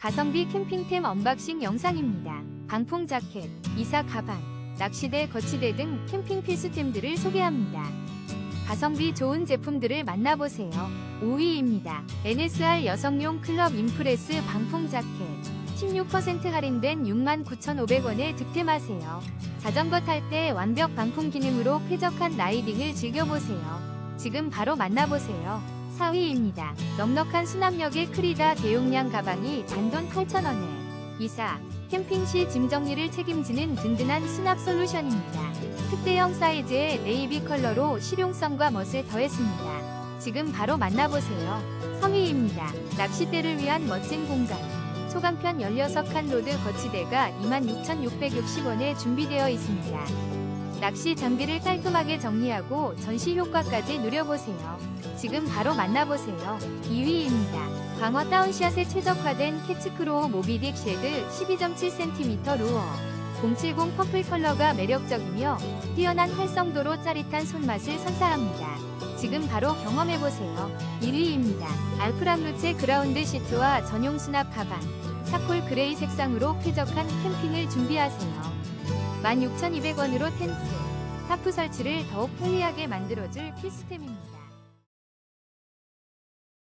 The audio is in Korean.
가성비 캠핑템 언박싱 영상입니다. 방풍 자켓, 이사 가방, 낚시대, 거치대 등 캠핑 필수템들을 소개합니다. 가성비 좋은 제품들을 만나보세요. 5위입니다. NSR 여성용 클럽 인프레스 방풍 자켓. 16% 할인된 69,500원에 득템하세요. 자전거 탈 때 완벽 방풍 기능으로 쾌적한 라이딩을 즐겨보세요. 지금 바로 만나보세요. 4위입니다. 넉넉한 수납력의 크리다 대용량 가방이 단돈 8,000원에 이사, 캠핑 시 짐 정리를 책임지는 든든한 수납 솔루션입니다. 특대형 사이즈의 네이비 컬러로 실용성과 멋을 더했습니다. 지금 바로 만나보세요. 3위입니다. 낚싯대를 위한 멋진 공간. 초간편 16칸 로드 거치대가 26,660원에 준비되어 있습니다. 낚시 장비를 깔끔하게 정리하고 전시 효과까지 누려보세요. 지금 바로 만나보세요. 2위입니다. 광어 다운샷에 최적화된 캐츠크로우 모비딕 쉐드 12.7cm 루어. 070 퍼플 컬러가 매력적이며 뛰어난 활성도로 짜릿한 손맛을 선사합니다. 지금 바로 경험해보세요. 1위입니다. 알프람 루체 그라운드 시트와 전용 수납 가방. 차콜 그레이 색상으로 쾌적한 캠핑을 준비하세요. 16,200원으로 텐트, 타프 설치를 더욱 편리하게 만들어줄 필수템입니다.